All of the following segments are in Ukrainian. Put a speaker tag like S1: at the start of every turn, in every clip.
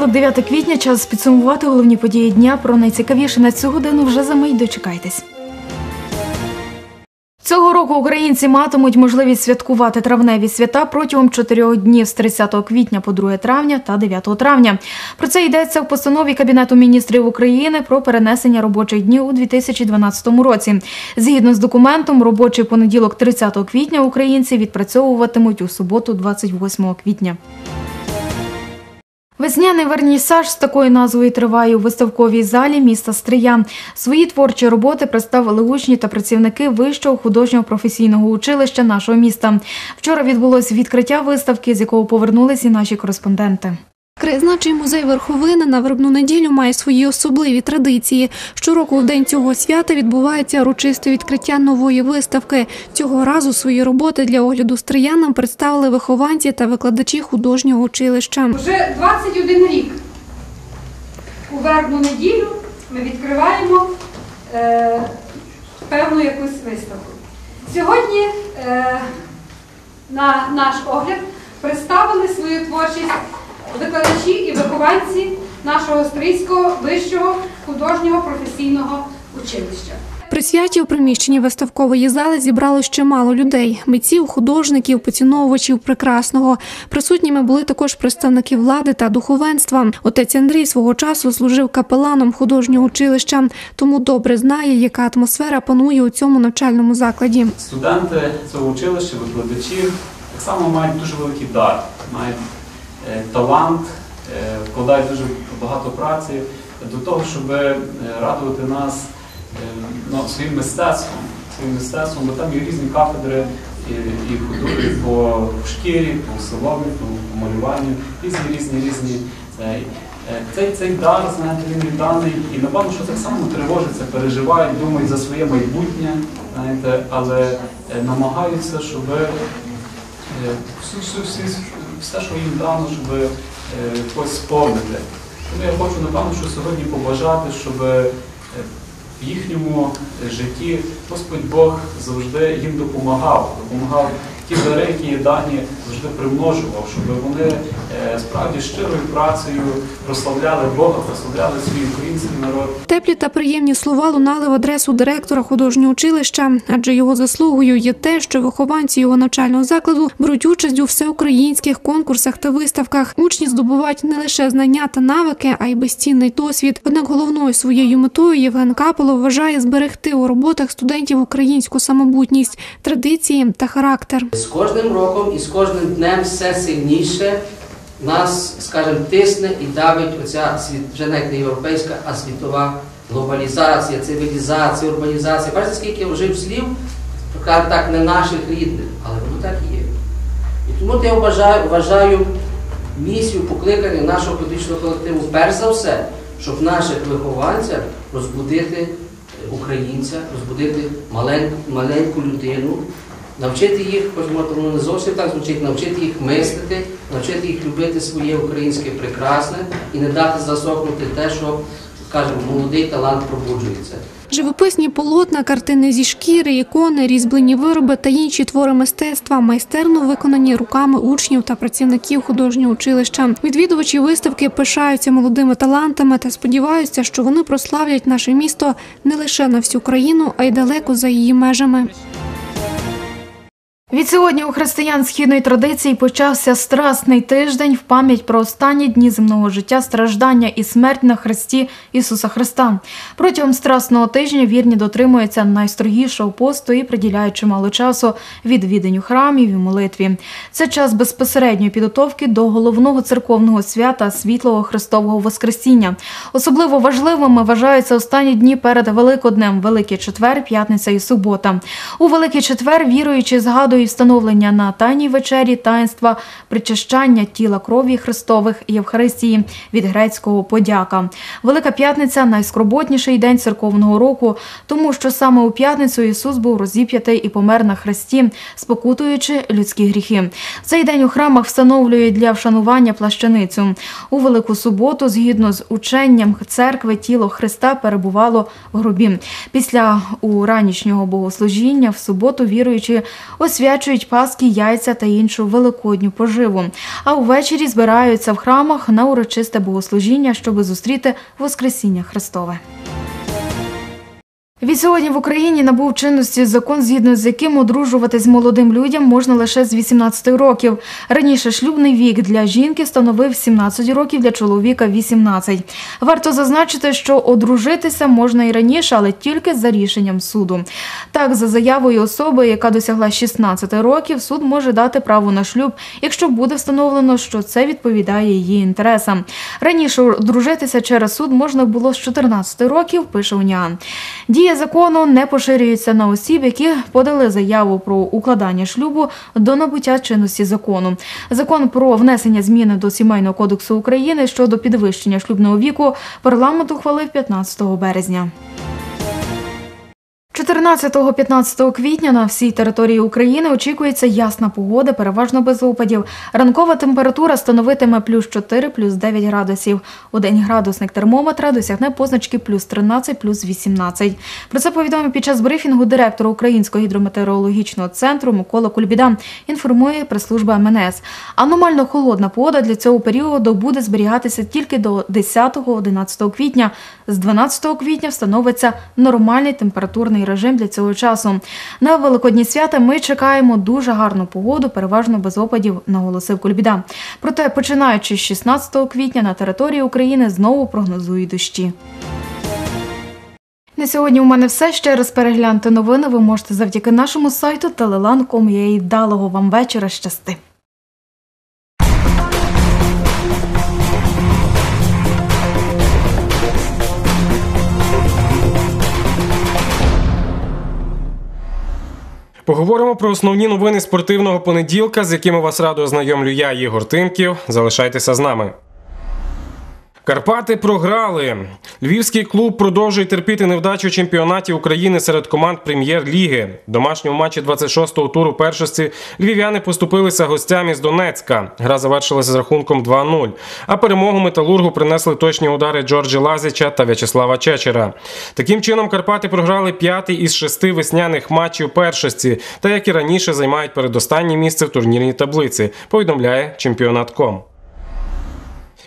S1: Понеділок, 9 квітня, час підсумувати головні події дня. Про найцікавіше на цю годину вже за мить дочекайтесь. Цього року українці матимуть можливість святкувати травневі свята протягом чотирьох днів з 30 квітня по 2 травня та 9 травня. Про це йдеться в постанові Кабінету міністрів України про перенесення робочих днів у 2012 році. Згідно з документом, робочий понеділок 30 квітня українці відпрацьовуватимуть у суботу 28 квітня. Весняний вернісаж з такою назвою триває у виставковій залі міста Стрия. Свої творчі роботи представили учні та працівники вищого художнього професійного училища нашого міста. Вчора відбулось відкриття виставки, з якого повернулись і наші кореспонденти.
S2: Краєзнавчий музей Верховина на вербну неділю має свої особливі традиції. Щороку в день цього свята відбувається урочисте відкриття нової виставки. Цього разу свої роботи для огляду стріянам представили вихованці та викладачі художнього училища.
S3: Вже 21 рік у вербну неділю ми відкриваємо е, певну якусь виставку. Сьогодні е, на наш огляд представили свою творчість викладачі і вихованці нашого Стрийського вищого художнього професійного училища.
S2: При святі у приміщенні виставкової зали зібралось чимало людей: митців, художників, поціновувачів прекрасного. Присутніми були також представники влади та духовенства. Отець Андрій свого часу служив капеланом художнього училища, тому добре знає, яка атмосфера панує у цьому навчальному закладі.
S4: Студенти цього училища, викладачі так само мають дуже великий дар, мають талант, е, вкладають дуже багато праці до того, щоб е, радувати нас е, ну, своїм мистецтвом, своїм мистецтвом, бо там є різні кафедри і, і художні по шкірі, по соломі, по, малюванню, різні, різні, різні. Цей, е, цей, дар, знаєте, він відданий, і напевно, що так само тривожаться, переживають, думають за своє майбутнє, знаєте, але е, намагаються, щоб е, всю, всю, всі- все, що їм дано, щоб е, когось сповнити. Тому я хочу, напевно, що сьогодні побажати, щоб е, в їхньому е, житті Господь Бог завжди їм допомагав, допомагав ті дари, які є дані, завжди примножував, щоб вони е, справді щирою працею прославляли Бога, прославляли свій український народ.
S2: Теплі та приємні слова лунали в адресу директора художнього училища, адже його заслугою є те, що вихованці його навчального закладу беруть участь у всеукраїнських конкурсах та виставках. Учні здобувають не лише знання та навики, а й безцінний досвід. Однак головною своєю метою Євген Капелов вважає зберегти у роботах студентів українську самобутність, традиції та характер.
S5: З кожним роком і з кожним днем все сильніше нас, скажімо, тисне і давить оця вже навіть не європейська, а світова глобалізація, цивілізація, урбанізація. Бачите, скільки вжив слів, так, не наших рідних, але воно так і є. І тому я вважаю, вважаю місію покликання нашого педагогічного колективу, перш за все, щоб наших вихованців розбудити е, українця, розбудити маленьку, маленьку людину, навчити їх, хоч воно не зовсім так звучить, навчити їх мислити, навчити їх любити своє українське прекрасне і не дати засохнути те, що, скажімо, молодий талант пробуджується.
S2: Живописні полотна, картини зі шкіри, ікони, різьблені вироби та інші твори мистецтва майстерно виконані руками учнів та працівників художнього училища. Відвідувачі виставки пишаються молодими талантами та сподіваються, що вони прославлять наше місто не лише на всю країну, а й далеко за її межами.
S1: Відсьогодні у християн східної традиції почався страсний тиждень в пам'ять про останні дні земного життя, страждання і смерть на хресті Ісуса Христа. Протягом страсного тижня вірні дотримуються найстрогішого посту і приділяють чимало часу відвіденню храмів і молитві. Це час безпосередньої підготовки до головного церковного свята світлого Христового Воскресіння. Особливо важливими вважаються останні дні перед Великоднем, Великий Четвер, П'ятниця і Субота. У Великий Четвер віруючі згадують встановлення на тайній вечері таїнства причащання тіла крові Христових Євхаристії від грецького подяка. Велика П'ятниця найскорботніший день церковного року, тому що саме у п'ятницю Ісус був розіп'ятий і помер на хресті, спокутуючи людські гріхи. Цей день у храмах встановлюють для вшанування плащаницю. У Велику суботу, згідно з ученням церкви, тіло Христа перебувало в гробі. Після уранішнього богослужіння в суботу віруючі освячують освячують паски, яйця та іншу великодню поживу. А увечері збираються в храмах на урочисте богослужіння, щоб зустріти Воскресіння Христове. Відсьогодні в Україні набув чинності закон, згідно з яким одружуватись молодим людям можна лише з 18 років. Раніше шлюбний вік для жінки становив 17 років, для чоловіка 18. Варто зазначити, що одружитися можна і раніше, але тільки за рішенням суду. Так, за заявою особи, яка досягла 16 років, суд може дати право на шлюб, якщо буде встановлено, що це відповідає її інтересам. Раніше одружитися через суд можна було з 14 років, пише УНІАН. Дія закону не поширюється на осіб, які подали заяву про укладання шлюбу до набуття чинності закону. Закон про внесення зміни до Сімейного кодексу України щодо підвищення шлюбного віку парламент ухвалив 15 березня. 14-15 квітня на всій території України очікується ясна погода, переважно без опадів. Ранкова температура становитиме плюс 4, плюс 9 градусів. У день градусник термометра досягне позначки плюс 13, плюс 18. Про це повідомив під час брифінгу директор Українського гідрометеорологічного центру Микола Кульбіда. Інформує прес-служба МНС. Аномально холодна погода для цього періоду буде зберігатися тільки до 10-11 квітня. З 12 квітня встановиться нормальний температурний режим для цього часу. На великодні свята ми чекаємо дуже гарну погоду, переважно без опадів, наголосив Кульбіда. Проте, починаючи з 16 квітня на території України знову прогнозують дощі. На сьогодні у мене все. Ще раз перегляньте новини. Ви можете завдяки нашому сайту telelan.com.ua. Далого вам вечора. Щасти.
S6: Поговоримо про основні новини спортивного понеділка, з якими вас радо ознайомлю я, Ігор Тимків. Залишайтеся з нами. Карпати програли. Львівський клуб продовжує терпіти невдачу чемпіонаті України серед команд прем'єр-ліги. В домашньому матчі 26-го туру першості львів'яни поступилися гостям із Донецька. Гра завершилася з рахунком 2-0. А перемогу металургу принесли точні удари Джорджі Лазича та В'ячеслава Чечера. Таким чином, Карпати програли п'ятий із шести весняних матчів першості, та як і раніше займають передостаннє місце в турнірній таблиці. Повідомляє чемпіонат.ком.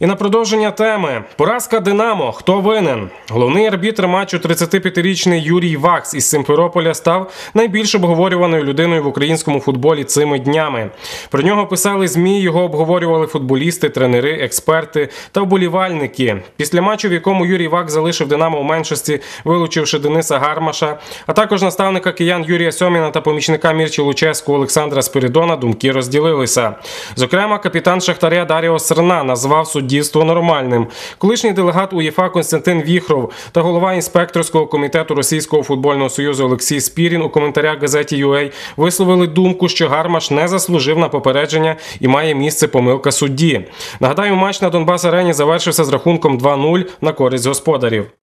S6: І на продовження теми поразка Динамо. Хто винен? Головний арбітр матчу 35-річний Юрій Вакс із Симферополя став найбільш обговорюваною людиною в українському футболі цими днями. Про нього писали змі. Його обговорювали футболісти, тренери, експерти та вболівальники. Після матчу, в якому Юрій Вакс залишив Динамо у меншості, вилучивши Дениса Гармаша, а також наставника киян Юрія Сьоміна та помічника Мірчі Луческу Олександра Спиридона, думки розділилися. Зокрема, капітан Шахтаря Даріо Серна назвав суддівство нормальним. Колишній делегат УЄФА Константин Віхров та голова інспекторського комітету Російського футбольного союзу Олексій Спірін у коментарях газеті UA висловили думку, що Гармаш не заслужив на попередження і має місце помилка судді. Нагадаю, матч на Донбас Арені завершився з рахунком 2-0 на користь господарів.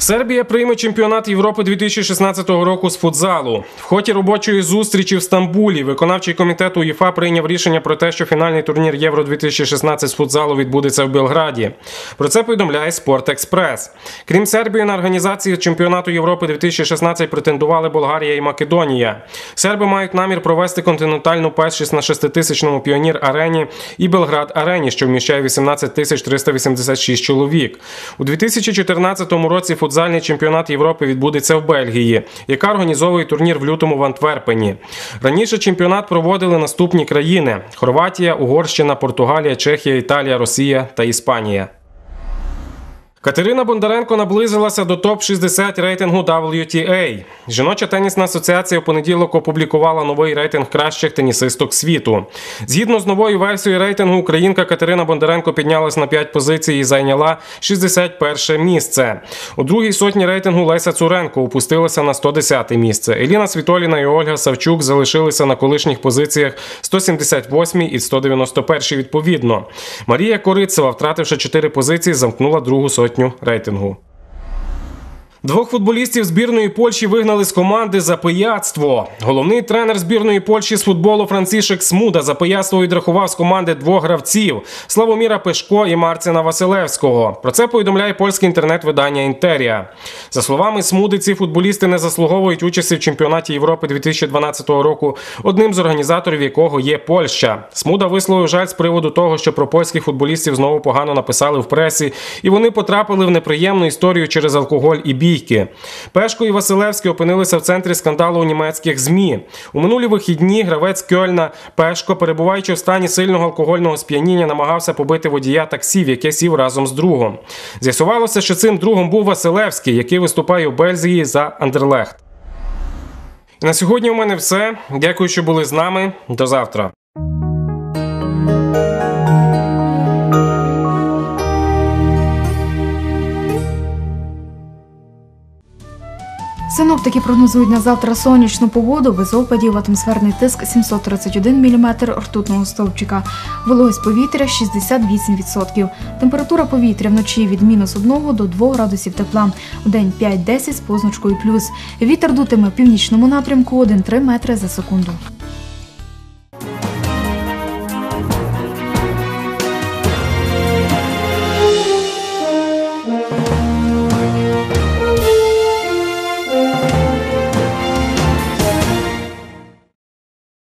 S6: Сербія прийме чемпіонат Європи 2016 року з футзалу. В ході робочої зустрічі в Стамбулі виконавчий комітет УЄФА прийняв рішення про те, що фінальний турнір Євро 2016 з футзалу відбудеться в Белграді. Про це повідомляє Спорт Експрес. Крім Сербії, на організацію чемпіонату Європи 2016 претендували Болгарія і Македонія. Серби мають намір провести континентальну першість на 6-тисячному піонір арені і Белград Арені, що вміщає 18 тисяч 386 чоловік. У 2014 році футзальний чемпіонат Європи відбудеться в Бельгії, яка організовує турнір в лютому в Антверпені. Раніше чемпіонат проводили наступні країни: Хорватія, Угорщина, Португалія, Чехія, Італія, Росія та Іспанія. Катерина Бондаренко наблизилася до топ-60 рейтингу WTA. Жіноча тенісна асоціація в понеділок опублікувала новий рейтинг кращих тенісисток світу. Згідно з новою версією рейтингу, українка Катерина Бондаренко піднялась на 5 позицій і зайняла 61 місце. У другій сотні рейтингу Леся Цуренко опустилася на 110 місце. Еліна Світоліна і Ольга Савчук залишилися на колишніх позиціях 178 і 191 відповідно. Марія Корицева, втративши 4 позиції, замкнула другу сотню рейтингу. Двох футболістів збірної Польщі вигнали з команди за пияцтво. Головний тренер збірної Польщі з футболу Францішек Смуда за пияцтво відрахував з команди двох гравців Славоміра Пешко і Марцина Василевського. Про це повідомляє польське інтернет-видання Інтерія. За словами Смуди, ці футболісти не заслуговують участі в чемпіонаті Європи 2012 року, одним з організаторів якого є Польща. Смуда висловив жаль з приводу того, що про польських футболістів знову погано написали в пресі, і вони потрапили в неприємну історію через алкоголь і бійки. Пешко і Василевський опинилися в центрі скандалу у німецьких змі. У минулі вихідні гравець Кьольна Пешко, перебуваючи в стані сильного алкогольного сп'яніння, намагався побити водія таксі, в яке сів разом з другом. З'ясувалося, що цим другом був Василевський, який виступає у Бельзії за Андерлехт. На сьогодні у мене все. Дякую, що були з нами. До завтра.
S1: Синоптики прогнозують на завтра сонячну погоду без опадів, атмосферний тиск 731 мм ртутного стовпчика, вологість повітря 68%. Температура повітря вночі від мінус 1 до 2 градусів тепла, в день 5-10 з позначкою плюс. Вітер дутиме в північному напрямку 1-3 метри за секунду.